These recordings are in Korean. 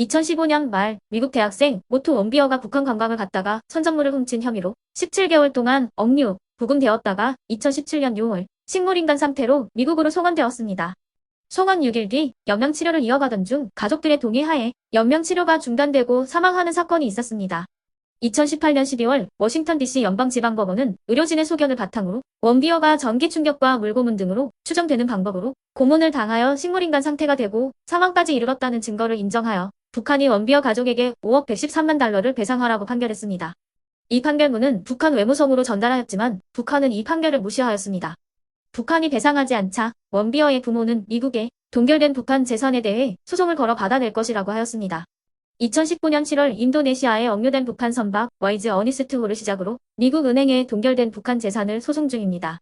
2015년 말 미국 대학생 모토 원비어가 북한 관광을 갔다가 선전물을 훔친 혐의로 17개월 동안 억류, 구금되었다가 2017년 6월 식물인간 상태로 미국으로 송환되었습니다. 송환 6일 뒤 연명 치료를 이어가던 중 가족들의 동의하에 연명 치료가 중단되고 사망하는 사건이 있었습니다. 2018년 12월 워싱턴 DC 연방지방법원은 의료진의 소견을 바탕으로 원비어가 전기 충격과 물고문 등으로 추정되는 방법으로 고문을 당하여 식물인간 상태가 되고 사망까지 이르렀다는 증거를 인정하여 북한이 원비어 가족에게 5억 113만 달러를 배상하라고 판결했습니다. 이 판결문은 북한 외무성으로 전달하였지만 북한은 이 판결을 무시하였습니다. 북한이 배상하지 않자 원비어의 부모는 미국에 동결된 북한 재산에 대해 소송을 걸어 받아낼 것이라고 하였습니다. 2019년 7월 인도네시아에 억류된 북한 선박 와이즈 어니스트호를 시작으로 미국 은행에 동결된 북한 재산을 소송 중입니다.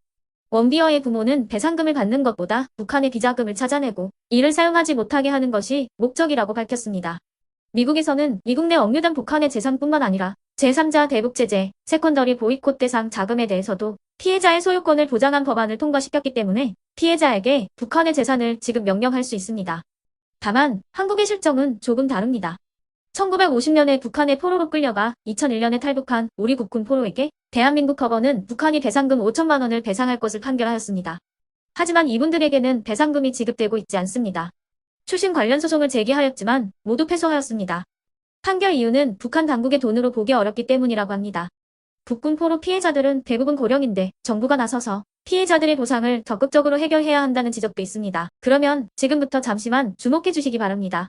원비어의 부모는 배상금을 받는 것보다 북한의 비자금을 찾아내고 이를 사용하지 못하게 하는 것이 목적이라고 밝혔습니다. 미국에서는 미국 내 억류된 북한의 재산뿐만 아니라 제3자 대북 제재, 세컨더리 보이콧 대상 자금에 대해서도 피해자의 소유권을 보장한 법안을 통과시켰기 때문에 피해자에게 북한의 재산을 지급 명령할 수 있습니다. 다만 한국의 실정은 조금 다릅니다. 1950년에 북한의 포로로 끌려가 2001년에 탈북한 우리 국군 포로에게 대한민국 법원은 북한이 배상금 5천만 원을 배상할 것을 판결하였습니다. 하지만 이분들에게는 배상금이 지급되고 있지 않습니다. 추심 관련 소송을 제기하였지만 모두 패소하였습니다. 판결 이유는 북한 당국의 돈으로 보기 어렵기 때문이라고 합니다. 북군 포로 피해자들은 대부분 고령인데 정부가 나서서 피해자들의 보상을 적극적으로 해결해야 한다는 지적도 있습니다. 그러면 지금부터 잠시만 주목해 주시기 바랍니다.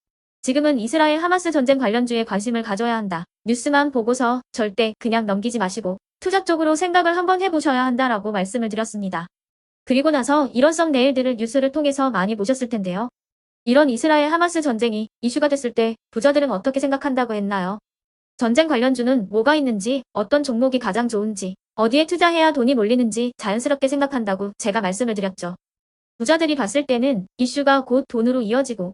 지금은 이스라엘 하마스 전쟁 관련주에 관심을 가져야 한다. 뉴스만 보고서 절대 그냥 넘기지 마시고 투자 쪽으로 생각을 한번 해보셔야 한다라고 말씀을 드렸습니다. 그리고 나서 이런 썩 내일들을 뉴스를 통해서 많이 보셨을 텐데요. 이런 이스라엘 하마스 전쟁이 이슈가 됐을 때 부자들은 어떻게 생각한다고 했나요? 전쟁 관련주는 뭐가 있는지, 어떤 종목이 가장 좋은지, 어디에 투자해야 돈이 몰리는지 자연스럽게 생각한다고 제가 말씀을 드렸죠. 부자들이 봤을 때는 이슈가 곧 돈으로 이어지고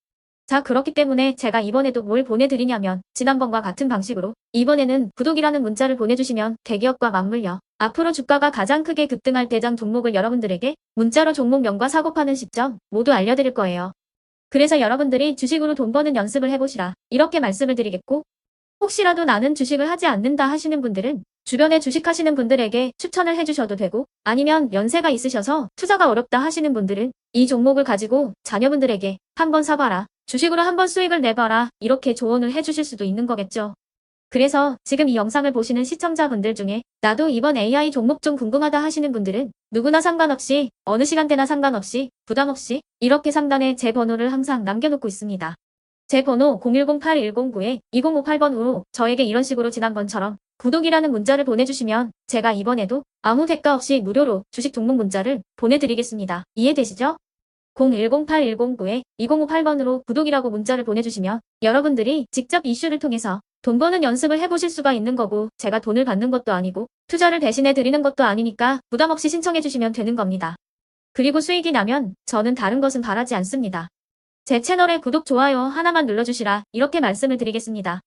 자 그렇기 때문에 제가 이번에도 뭘 보내드리냐면 지난번과 같은 방식으로 이번에는 구독이라는 문자를 보내주시면 대기업과 맞물려 앞으로 주가가 가장 크게 급등할 대장 종목을 여러분들에게 문자로 종목명과 사고 파는 시점 모두 알려드릴 거예요. 그래서 여러분들이 주식으로 돈 버는 연습을 해보시라 이렇게 말씀을 드리겠고 혹시라도 나는 주식을 하지 않는다 하시는 분들은 주변에 주식하시는 분들에게 추천을 해주셔도 되고 아니면 연세가 있으셔서 투자가 어렵다 하시는 분들은 이 종목을 가지고 자녀분들에게 한번 사봐라 주식으로 한번 수익을 내봐라 이렇게 조언을 해주실 수도 있는 거겠죠. 그래서 지금 이 영상을 보시는 시청자분들 중에 나도 이번 AI 종목 좀 궁금하다 하시는 분들은 누구나 상관없이 어느 시간대나 상관없이 부담없이 이렇게 상단에 제 번호를 항상 남겨놓고 있습니다. 제 번호 010-8109-2058번으로 저에게 이런 식으로 지난번처럼 구독이라는 문자를 보내주시면 제가 이번에도 아무 대가 없이 무료로 주식 종목 문자를 보내드리겠습니다. 이해되시죠? 0108109-2058번으로 구독이라고 문자를 보내주시면 여러분들이 직접 이슈를 통해서 돈 버는 연습을 해보실 수가 있는 거고 제가 돈을 받는 것도 아니고 투자를 대신해 드리는 것도 아니니까 부담 없이 신청해 주시면 되는 겁니다. 그리고 수익이 나면 저는 다른 것은 바라지 않습니다. 제 채널에 구독, 좋아요 하나만 눌러주시라 이렇게 말씀을 드리겠습니다.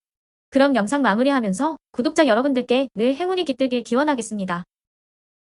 그럼 영상 마무리하면서 구독자 여러분들께 늘 행운이 깃들길 기원하겠습니다.